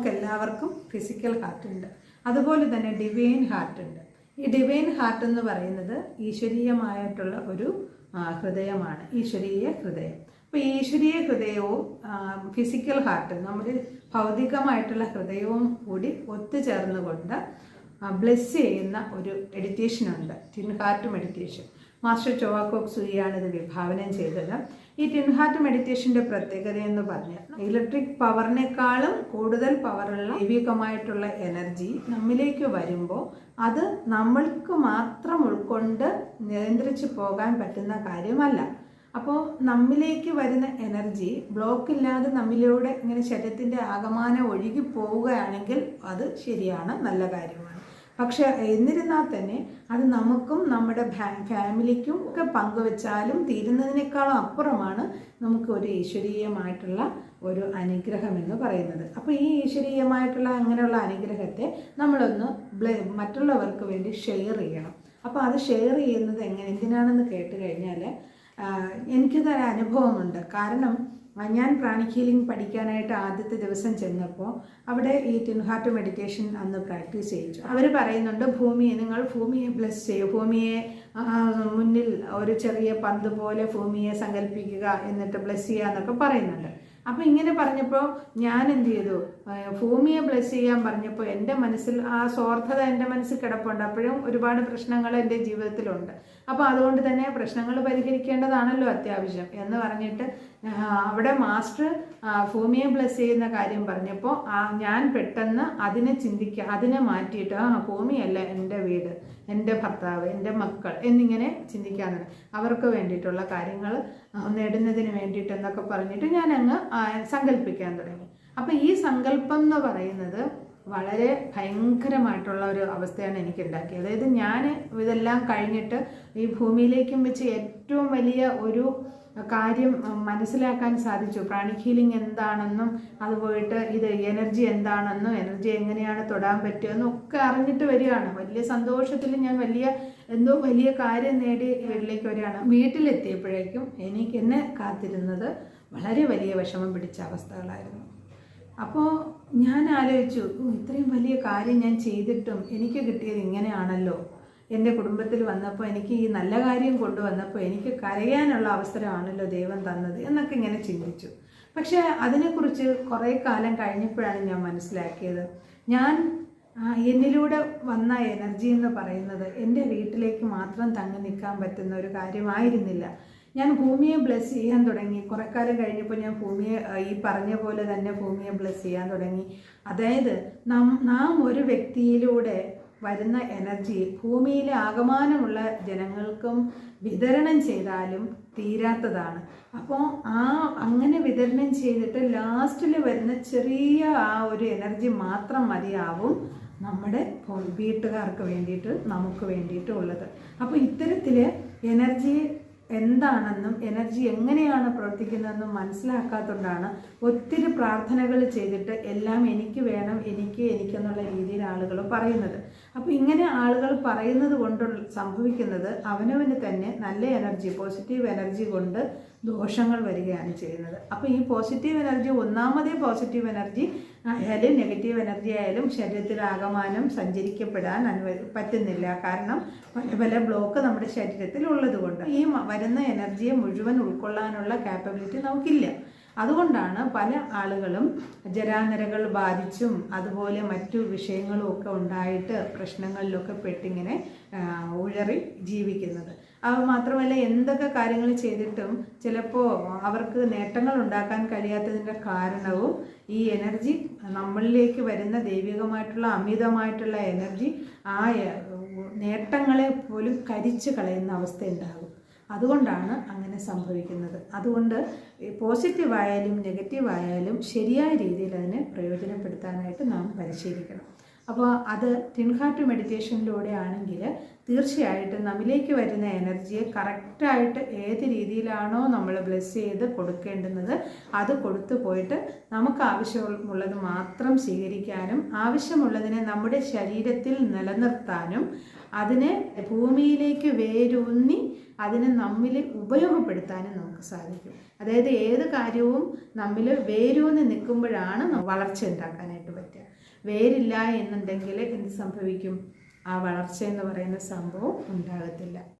നമുക്ക് എല്ലാവർക്കും physical heart ഉണ്ട്. അതുപോലെ തന്നെ ഡിവൈൻ ഹാർട്ട് ഉണ്ട്. ഈ ഡിവൈൻ ഹാർട്ട് എന്ന് പറയുന്നത് ഈശ്വരീയമായിട്ടുള്ള ഒരു ഹൃദയമാണ്. ഈശ്വരീയ ഹൃദയം. അപ്പോൾ ഈശ്വരീയ ഹൃദയവും ഫിസിക്കൽ ഹാർട്ട് നമ്മുടെ ഭൗതികമായിട്ടുള്ള ഹൃദയവും കൂടി ഒത്തുചേർന്നുകൊണ്ട് ബ്ലെസ് ചെയ്യുന്ന ഒരു മെഡിറ്റേഷൻ ഉണ്ട്. Twin heart meditation master Choa Kok സുയിയാണ് ഇത് വിഭാവനം ചെയ്തത്. ഈ ടിൻഹാർട്ട് മെഡിറ്റേഷന്റെ പ്രത്യേകത എന്ന് പറഞ്ഞാൽ ഇലക്ട്രിക് പവറിനേക്കാളും കൂടുതൽ പവറുള്ള ദൈവികമായിട്ടുള്ള എനർജി നമ്മിലേക്ക് വരുമ്പോൾ അത് നമ്മൾക്ക് മാത്രം ഉൾക്കൊണ്ട് നിയന്ത്രിച്ച് പോകാൻ പറ്റുന്ന കാര്യമല്ല. അപ്പോൾ നമ്മിലേക്ക് വരുന്ന എനർജി ബ്ലോക്ക് ഇല്ലാതെ നമ്മിലൂടെ ഇങ്ങനെ ശരീരത്തിന്റെ ആകമാനം ഒഴുകി പോവുകയാണെങ്കിൽ അത് ശരിയാണ് നല്ല കാര്യമാണ്. പക്ഷെ എന്നിരുന്നാൽ തന്നെ അത് നമുക്കും നമ്മുടെ ഫാമിലിക്കും ഒക്കെ പങ്കുവെച്ചാലും തീരുന്നതിനേക്കാളും അപ്പുറമാണ് നമുക്ക് ഒരു ഈശ്വരീയമായിട്ടുള്ള ഒരു അനുഗ്രഹം എന്ന് പറയുന്നത്. അപ്പോൾ ഈ ഈശ്വരീയമായിട്ടുള്ള അങ്ങനെയുള്ള അനുഗ്രഹത്തെ നമ്മളൊന്ന് മറ്റുള്ളവർക്ക് വേണ്ടി ഷെയർ ചെയ്യണം. അപ്പോൾ അത് ഷെയർ ചെയ്യുന്നത് എങ്ങനെ? എന്തിനാണെന്ന് കേട്ട് കഴിഞ്ഞാൽ എനിക്കിതൊരു അനുഭവമുണ്ട്. കാരണം ഞാൻ പ്രാണിക് ഹീലിംഗ് പഠിക്കാനായിട്ട് ആദ്യത്തെ ദിവസം ചെന്നപ്പോൾ അവിടെ ഈ ടിൻഹാർട്ട് മെഡിറ്റേഷൻ അന്ന് പ്രാക്ടീസ് ചെയ്യിച്ചു. അവർ പറയുന്നുണ്ട് ഭൂമിയെ നിങ്ങൾ ഭൂമിയെ ബ്ലസ് ചെയ്യൂ. ഭൂമിയെ മുന്നിൽ ഒരു ചെറിയ പന്ത് പോലെ ഭൂമിയെ സങ്കല്പിക്കുക എന്നിട്ട് ബ്ലസ് ചെയ്യുക എന്നൊക്കെ പറയുന്നുണ്ട്. അപ്പോൾ ഇങ്ങനെ പറഞ്ഞപ്പോൾ ഞാൻ എന്ത് ചെയ്തു? ഭൂമിയെ ബ്ലസ് ചെയ്യാൻ പറഞ്ഞപ്പോൾ എന്റെ മനസ്സിൽ ആ സ്വാർത്ഥത എന്റെ മനസ്സിൽ കിടപ്പുണ്ട്. അപ്പോഴും ഒരുപാട് പ്രശ്നങ്ങൾ എന്റെ ജീവിതത്തിലുണ്ട്. അപ്പോൾ അതുകൊണ്ട് തന്നെ പ്രശ്നങ്ങൾ പരിഹരിക്കേണ്ടതാണല്ലോ അത്യാവശ്യം എന്ന് പറഞ്ഞിട്ട് അവിടെ മാസ്റ്റർ ഭൂമിയെ ബ്ലസ് ചെയ്യുന്ന കാര്യം പറഞ്ഞപ്പോൾ ഞാൻ പെട്ടെന്ന് അതിനെ ചിന്തിക്കുക അതിനെ മാറ്റിയിട്ട് ആ ഭൂമിയല്ല എന്റെ വീട് എന്റെ ഭർത്താവ് എന്റെ മക്കൾ എന്നിങ്ങനെ ചിന്തിക്കാൻ അവർക്ക് വേണ്ടിയിട്ടുള്ള കാര്യങ്ങൾ നേടുന്നതിന് വേണ്ടിയിട്ട് എന്നൊക്കെ പറഞ്ഞിട്ട് ഞാൻ അങ്ങ് സങ്കല്പിക്കാൻ തുടങ്ങി. അപ്പം ഈ സങ്കല്പം എന്ന് പറയുന്നത് വളരെ ഭയങ്കരമായിട്ടുള്ള ഒരു അവസ്ഥയാണ് എനിക്ക് ഉണ്ടാക്കിയത് അതായത് ഞാൻ ഇതെല്ലാം കഴിഞ്ഞിട്ട് ഈ ഭൂമിയിലേക്കും വെച്ച് ഏറ്റവും വലിയ ഒരു കാര്യം മനസ്സിലാക്കാൻ സാധിച്ചു. പ്രാണി ഹീലിംഗ് എന്താണെന്നും അത് പോയിട്ട് ഇത് എനർജി എന്താണെന്നും എനർജി എങ്ങനെയാണ് തൊടാൻ പറ്റുമെന്നും ഒക്കെ അറിഞ്ഞിട്ട് വരികയാണ്. വലിയ സന്തോഷത്തിൽ ഞാൻ വലിയ എന്തോ വലിയ കാര്യം നേടി വീട്ടിലേക്ക് വരികയാണ്. വീട്ടിലെത്തിയപ്പോഴേക്കും എനിക്ക് എന്നെ കാത്തിരുന്നത് വളരെ വലിയ വിഷമം പിടിച്ച അവസ്ഥകളായിരുന്നു. അപ്പോൾ ഞാൻ ആലോചിച്ചു "ഓ, ഇത്രയും വലിയ കാര്യം ഞാൻ ചെയ്തിട്ടും എനിക്ക് കിട്ടിയത് ഇങ്ങനെയാണല്ലോ. എന്റെ കുടുംബത്തിൽ വന്നപ്പോൾ എനിക്ക് ഈ നല്ല കാര്യം കൊണ്ടുവന്നപ്പോൾ എനിക്ക് കരയാനുള്ള അവസരമാണല്ലോ ദൈവം തന്നത് എന്നൊക്കെ ഇങ്ങനെ ചിന്തിച്ചു. പക്ഷേ അതിനെക്കുറിച്ച് കുറേ കാലം കഴിഞ്ഞപ്പോഴാണ് ഞാൻ മനസ്സിലാക്കിയത്. ഞാൻ എന്നിലൂടെ വന്ന എനർജി എന്ന് പറയുന്നത് എന്റെ വീട്ടിലേക്ക് മാത്രം തങ്ങി നിൽക്കാൻ പറ്റുന്ന ഒരു കാര്യമായിരുന്നില്ല. ഞാൻ ഭൂമിയെ ബ്ലെസ് ചെയ്യാൻ തുടങ്ങി. കുറെ കാലം കഴിഞ്ഞപ്പോൾ ഞാൻ ഭൂമിയെ ഈ പറഞ്ഞ പോലെ തന്നെ ഭൂമിയെ ബ്ലെസ് ചെയ്യാൻ തുടങ്ങി. അതായത് നാം നാം ഒരു വ്യക്തിയിലൂടെ വരുന്ന എനർജി ഭൂമിയിലെ ആകമാനമുള്ള ജനങ്ങൾക്കും വിതരണം ചെയ്താലും തീരാത്തതാണ്. അപ്പോൾ ആ അങ്ങനെ വിതരണം ചെയ്തിട്ട് ലാസ്റ്റിൽ വരുന്ന ചെറിയ ആ ഒരു എനർജി മാത്രം മതിയാവും നമ്മുടെ വീട്ടുകാർക്ക് വേണ്ടിയിട്ട് നമുക്ക് വേണ്ടിയിട്ടുള്ളത്. അപ്പോൾ ഇത്തരത്തിൽ എനർജി എന്താണെന്നും എനർജി എങ്ങനെയാണ് പ്രവർത്തിക്കുന്നതെന്നും മനസ്സിലാക്കാത്തതുകൊണ്ടാണ് ഒത്തിരി പ്രാർത്ഥനകൾ ചെയ്തിട്ട് എല്ലാം എനിക്ക് വേണം എനിക്ക് എനിക്കെന്നുള്ള രീതിയിൽ ആളുകൾ പറയുന്നത്. അപ്പോൾ ഇങ്ങനെ ആളുകൾ പറയുന്നത് കൊണ്ട് സംഭവിക്കുന്നത് അവനവന് തന്നെ നല്ല എനർജി പോസിറ്റീവ് എനർജി കൊണ്ട് ദോഷങ്ങൾ വരികയാണ് ചെയ്യുന്നത്. അപ്പോൾ ഈ പോസിറ്റീവ് എനർജി ഒന്നാമതേ പോസിറ്റീവ് എനർജി ആയാലും നെഗറ്റീവ് എനർജി ആയാലും ശരീരത്തിൽ ആകമാനം സഞ്ചരിക്കപ്പെടാൻ അനുവ പറ്റുന്നില്ല. കാരണം പല പല ബ്ലോക്ക് നമ്മുടെ ശരീരത്തിൽ ഉള്ളതുകൊണ്ട് ഈ വരുന്ന എനർജിയെ മുഴുവൻ ഉൾക്കൊള്ളാനുള്ള കാപ്പബിലിറ്റി നമുക്കില്ല. അതുകൊണ്ടാണ് പല ആളുകളും ജരാനരകൾ ബാധിച്ചും അതുപോലെ മറ്റു വിഷയങ്ങളും ഒക്കെ ഉണ്ടായിട്ട് പ്രശ്നങ്ങളിലൊക്കെ പെട്ടിങ്ങനെ ഉഴറി ജീവിക്കുന്നത്. അത് മാത്രമല്ല എന്തൊക്കെ കാര്യങ്ങൾ ചെയ്തിട്ടും ചിലപ്പോൾ അവർക്ക് നേട്ടങ്ങൾ ഉണ്ടാക്കാൻ കഴിയാത്തതിന്റെ കാരണവും ഈ എനർജി നമ്മളിലേക്ക് വരുന്ന ദൈവികമായിട്ടുള്ള അമിതമായിട്ടുള്ള എനർജി ആ നേട്ടങ്ങളെ പോലും കരിച്ചു കളയുന്ന അവസ്ഥ ഉണ്ടാകും. അതുകൊണ്ടാണ് അങ്ങനെ സംഭവിക്കുന്നത്. അതുകൊണ്ട് പോസിറ്റീവായാലും നെഗറ്റീവായാലും നെഗറ്റീവ് ശരിയായ രീതിയിൽ അതിനെ പ്രയോജനപ്പെടുത്താനായിട്ട് നാം പരിശീലിക്കണം. അപ്പോൾ അത് ടിൻഹാർട്ട് മെഡിറ്റേഷനിലൂടെ ആണെങ്കിൽ തീർച്ചയായിട്ടും നമ്മിലേക്ക് വരുന്ന എനർജിയെ കറക്റ്റായിട്ട് ഏത് രീതിയിലാണോ നമ്മൾ ബ്ലെസ് ചെയ്ത് കൊടുക്കേണ്ടുന്നത് അത് കൊടുത്തു പോയിട്ട് നമുക്ക് ആവശ്യമുള്ളത് മാത്രം സ്വീകരിക്കാനും ആവശ്യമുള്ളതിനെ നമ്മുടെ ശരീരത്തിൽ നിലനിർത്താനും അതിനെ ഭൂമിയിലേക്ക് വേരൂന്നി അതിനെ നമ്മിൽ ഉപയോഗപ്പെടുത്താനും നമുക്ക് സാധിക്കും. അതായത് ഏത് കാര്യവും നമ്മിൽ വേരൂന്നി നിൽക്കുമ്പോഴാണ് വളർച്ച ഉണ്ടാക്കാനായിട്ട് പറ്റുക. വേരില്ല എന്നുണ്ടെങ്കിൽ എന്ത് സംഭവിക്കും? ആ വളർച്ച എന്ന് പറയുന്ന സംഭവം ഉണ്ടാകത്തില്ല.